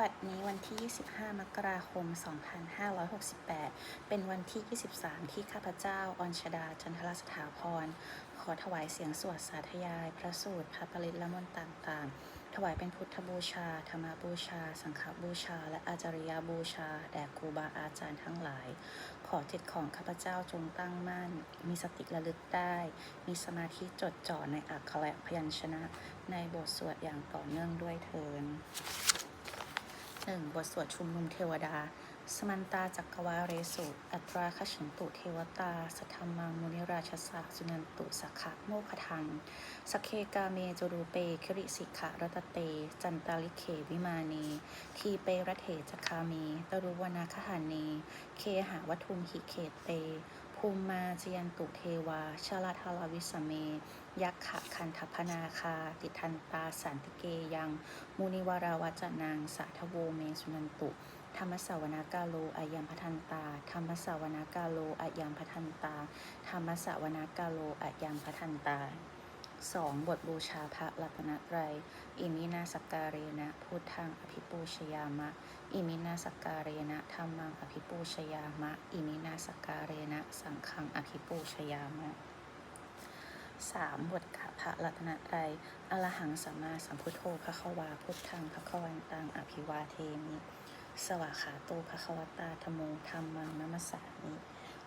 บัดนี้วันที่ 25 มกราคม 2568 เป็นวันที่ 23 ที่ข้าพเจ้าอญชดา จันทรสถาพร ขอถวายเสียงสวดสาธยาย พระสูตร พระปริตละมนต์ต่างๆ ถวายเป็นพุทธบูชา ธรรมบูชา สังฆบูชา และอาจาริยบูชา แด่ครูบาอาจารย์ทั้งหลาย ขอจิตของข้าพเจ้าจงตั้งมั่น มีสติระลึกได้ มีสมาธิจดจ่อในอักขระพยัญชนะ ในบทสวดอย่างต่อเนื่องด้วยเทิน หนึ่งบทสวดชุมนุมเทวดา สมันตาจักรวาเรสุอัตราคฉันตุเทวตาสัทธมมังมุนิราชสะสุนันตุสักขะโมคทังสเคกาเมจุรูเปคิริสิขะรัตเต จันตาลิเขวิมานีทีเประเถจคาเมตรุวนาคหานีเคหาวัทุมหิเขเต ภูมิมาจยันตุเทวา ชาลาทาลาวิสเม ยักขะคันทพนาคา ติทันตาสันติเกยัง มุนิวาราวจนางสาทโวเมสุนันตุ ธรรมสาวนากาโลอายัมพทันตา ธรรมสาวนากาโลอายัมพทันตา ธรรมสาวนากาโลอายัมพทันตาสองบทบูชาพระรัตนตรัย อิมินาสกการเรนะพุทธังอภิปูชยามะ อิมินาสกการเรนะธรรมังอภิปูชยามะ อิมินาสกการเรนะสังฆังอภิปูชยามะ สามบทขาพระรัตนตรัยอรหังสัมมาสัมพุทโธพระขวาพุทธังพระขวันตังอภิวาเทมิ สวาขาโตพระควตาธโมธรรมังนัมสสามิ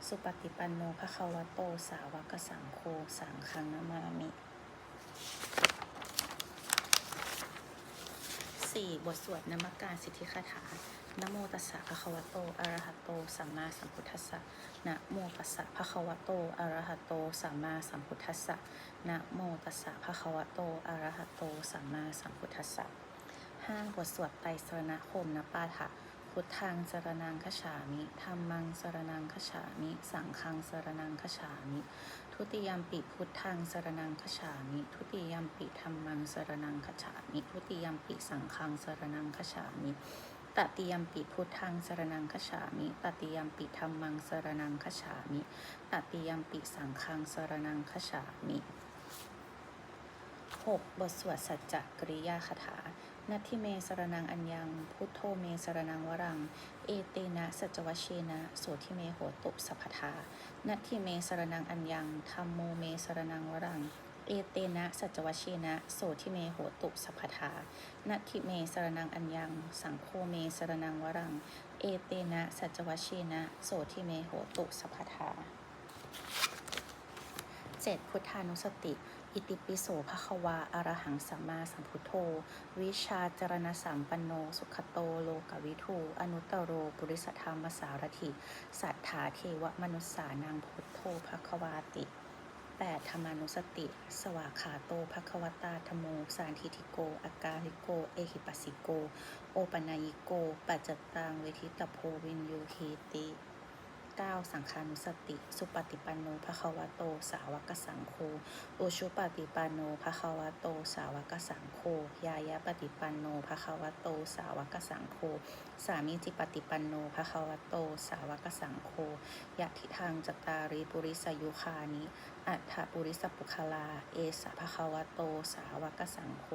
สุปฏิปันโนพระควโตสาวกสังโฆสังฆังนามามิสี่บทสวดนมักการสิทธิคาถา นะโมตัสสะภะคะวะโต อะระหะโต สัมมาสัมพุทธัสสะ นะโมตัสสะภะคะวะโต อะระหะโต สัมมาสัมพุทธัสสะ นะโมตัสสะภะคะวะโต อะระหะโต สัมมาสัมพุทธัสสะห้าบทสวดไตรสรณคมนปาฐะพุทธังสรนังคฉามิธรรมังสรนังคฉามิ สังฆังสรนังคฉามิ ทุติยมปิพุทธังสรนังคฉามิ ทุติยมปิธรรมังสรนังคฉามิ ทุติยมปิสังฆังสรนังคฉามิ ตติยมปิพุทธังสรนังคฉามิตติยมปิธรรมังสรนังคฉามิตติยมปิสังฆังสรนังคฉามิ 6. บทสวดสัจจกริยาคาถานัตทิเมสรนังอัญญัง พุทโธเมสรนังวรัง เอเตนะสัจวชเชนะโสทิเมโหตุสัพพทานัตทิเมสรนังอัญญังธรรมโมเมสรนังวรัง เอเตนะ สัจวชเชนะ โสทิเมโหตุสัพทานัตถิเมสรนังอัญญัง สังโฆเมสรนังวรัง เอเตนะ สัจวชเชนะ โสทิเมโหตุสัพทาเจ็ดพุทธานุสติอิติปิโสภควาอรหังสัมมาสัมพุทโธ วิชาจรณสัมปันโน สุขโตโลกวิทูอนุตตโรปุริสธรรมสารถิ สัทธาเทวมนุษสานังพุทโธภควาติ 8. ธรรมานุสติ สวากขาโตภควตาธโม สานทิทิโก อากาลิโก เอหิปัสสิโก โอปนายิโก ปัจจตังเวทิตโพวินยูคีติ 9. สังฆานุสติ สุปฏิปันโนภควโต สาวกสังโฆอุชุปฏิปันโนภควโต สาวกสังโฆยายะปฏิปันโนภควโต สาวกสังโฆสามิจิปฏิปันโนภควโต สาวกสังโฆยะทิทางจตาริปุริสยุคานิอัฏฐปุริสปุคลา เอสะภควโต สาวกสังโฆ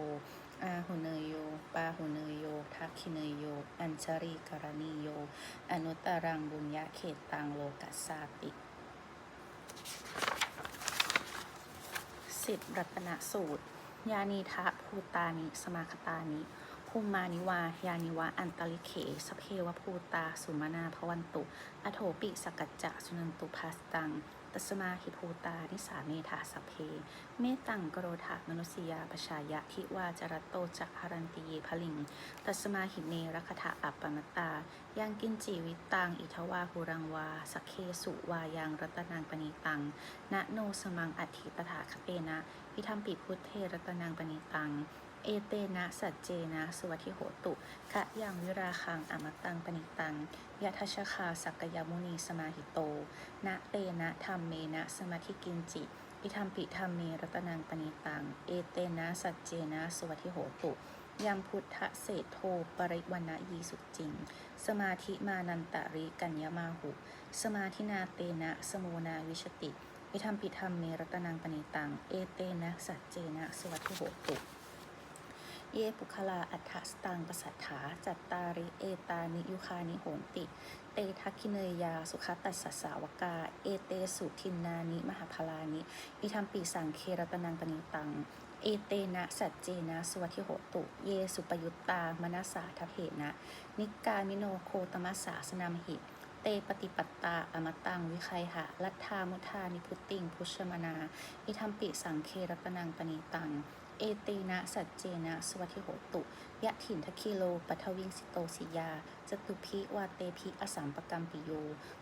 อาหุเนยโย ปาหุเนยโย ทักขิเนยโย อัญชรีกรณีโย อนุตรังบุญญาเขตตังโลกัสสาติ สิทธิรัตนสูตร ยานีทะภูตานิ สมาคตานิภูมานิวา ยานิวะ อันตลิเข สเพวภูตา สุมานาพวันตุ อโถปิสกัจจะ สุนันตุภาสตัง ตัสมาหิภูตา นิสาเมธาสเพ เมตังกโรธามนุสยาปชายะทิวาจรตโตจักหรันติเยพลิง ตัสมาหิเนรคถาอัปปมตตายังกินจีวิตตัง อิทวาหูรังวา สเคสุวายังรัตนางปณีตังณโนสมังอัติตถาคเตนะ พิธรรมปิพุทเทรัตนังปณีตัง เอเตนะ สัจเจนะ สวัติโหตุขะยังวิราคังอมตังปณิตังยะทัชคาสักกยมุนีสมาหิโต นะเตนะธรรมเมนะ สมาธิกินจิอิธรรมปิธรรมเมรัตนังปณิตัง เอเตนะสัจเจนะ สวัติโหตุยังพุทธเศรษโทปริวันะยีสุจริง สมาธิมานันตาริกัญญามาหุ สมาธินาเตนะสโมนาวิชติ อิธรรมปิธรรมเมรัตนังปณิตัง เอเตนะสัจเจนะสวัติโหตุเยปุคลาอัฏฐสตังปสัทธาจัตตาริเอตานิยุคานิโหนติ เตทักขิเนยยาสุขตัสสสาวกา เอเตสุทินนานิมหาพลานิ อิทัมปีสังเครตนังปณิตัง เอเตนะสัจเจนะสวัติโหตุ เยสุปยุตตามนัสสาทเพนะ นิกามิโนโคตมัสสาสนามหิ เตปฏิปัตตาอมตังวิคัยหะลัทธามุทานิพุตติงพุชมนาอิทัมปิสังเครตนังปณิตัง เอเตนะสัจเจนะสวัติโหตุ ยะถินทคิโลปัทวิงสิโตสิยาจตุพิวาเตพิอสัมปกรรมปิโย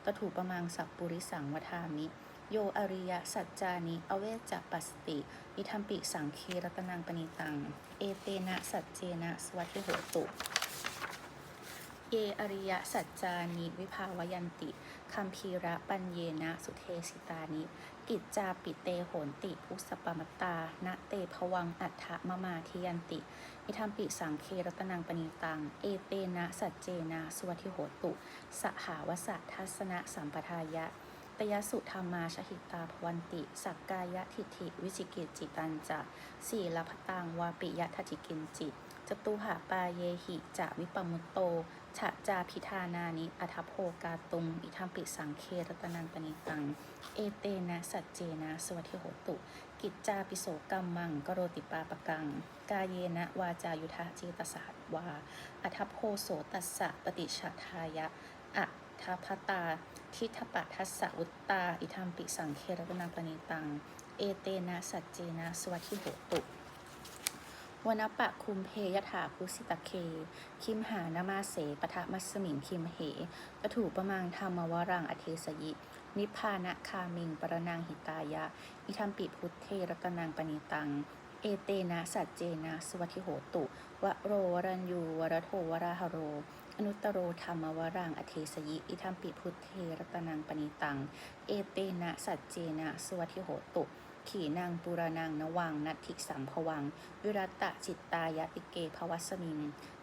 ตถูปมังสัพปุริสังวทามิ โยอริยสัจจานิอเวจปัสติอิทัมปิสังเครตนังปณิตัง เอเตนะสัจเจนะสวัติโหตุ เยอริยสัจจานิวิภาวยันติคัมภีระปัญเยนะสุเทสิตานิ กิจจาปิเตโหนติภุสปมตตานะเตภวังอัฏฐมมาทิยันติอิทัมปิสังเครตนังปณีตัง เอเตนะสัจเจนะสวัติโหตุ สหาวสะทัสนะสัมปทายะตยสุธรรมาชหิตาภวันติ สักกายะทิฏฐิวิจิกิจจิตันจะสีลพตังวาปิยะทัจิกินจิต จตุหาปาเยหิจะวิปมุตโตฉะจาพิธานานิอัทโพกาตุงอิทัมปิสังเครตนังปณิตัง เอเตนะสัจเจนะสวัติโหตุ กิจจาปิโสกรรมังกโรติปาปกัง กาเยนะวาจายุทธจิตสหัสวาอัทโพโสตัสสะปฏิชาทายะอัทพตาทิทปะทัสสะวุตตา อิทัมปิสังเครตนังปณิตัง เอเตนะสัจเจนะสวัติโหตุ วนปะคุมเพยถาภูสิตะเค คิมหานามาเสปทะมัสมิงคิมเหปถูประมังธรรมวรังอเทสยิ นิพพานะคามิงปรนังหิตายะ อิทัมปิพุทเทรตนังปณิตัง เอเตนะสัจเจนะสวัติโหตุวะโรวรัญยูวรโทวราหโร อนุตตโรธรรมวรังอเทสยิ อิทัมปิพุทเทรตนังปณิตัง เอเตนะสัจเจนะสวัติโหตุ ขีนางปุรานังนวัง นัตถิสัมภวัง วิรัตตะจิตตายติเกภวัสมิง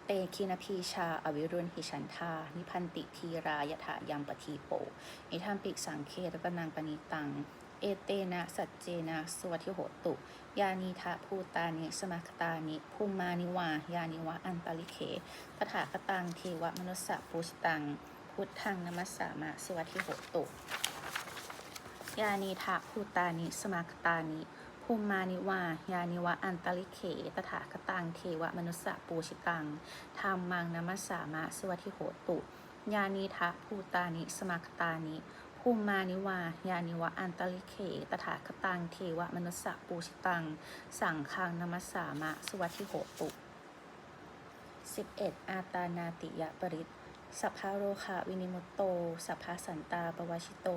เตคินพีชา อวิรุณหิฉันทานิพันติทีรายถายัมปทีโปอิทัมปิกสังเครตนังปณิตัง เอเตนะสัจเจนะสวัติโหตุ ยานิทะภูตานิสมัคตานิภูมานิวา ยานิวะอันตลิเขตถาคตังเทวมนุสสะปุสตัง พุทธังนมัสสามะสวัติโหตุ ยานิทะภูตานิ สมัคตานิ ภูมานิวา ยานิวะอันตลิเข ตถาคตังเทวมนุสสะปูชิตังธรรมังนัมสสามะสวัติโหตุ ยานิทะภูตานิ สมัคตานิภูมานิวา ยานิวะอันตลิเข ตถาคตังเทวมนุสสะปูชิตัง สังฆังนัมสสามะสวัติโหตุ 11 อาตานาติยปริต สัพพะโรคะวินิมุตโต สัพพะสันตาปวชิโต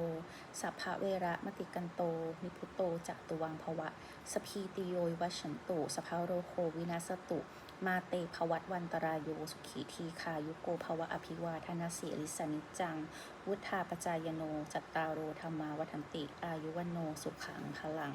สัพพะเวระมติกันโต นิพุตโตจัตุวังภวะ สพีติโยวิวัชชันตุสัพพะโรโควินาสตุ มาเตภวัตวันตรายโยสุขีทีคายุโกภวะอภิวาทนาสีริสนิจจัง วุธาปจายโน จัตตารโรธรรมาวัฒนติ อายุวันโนสุขังพลัง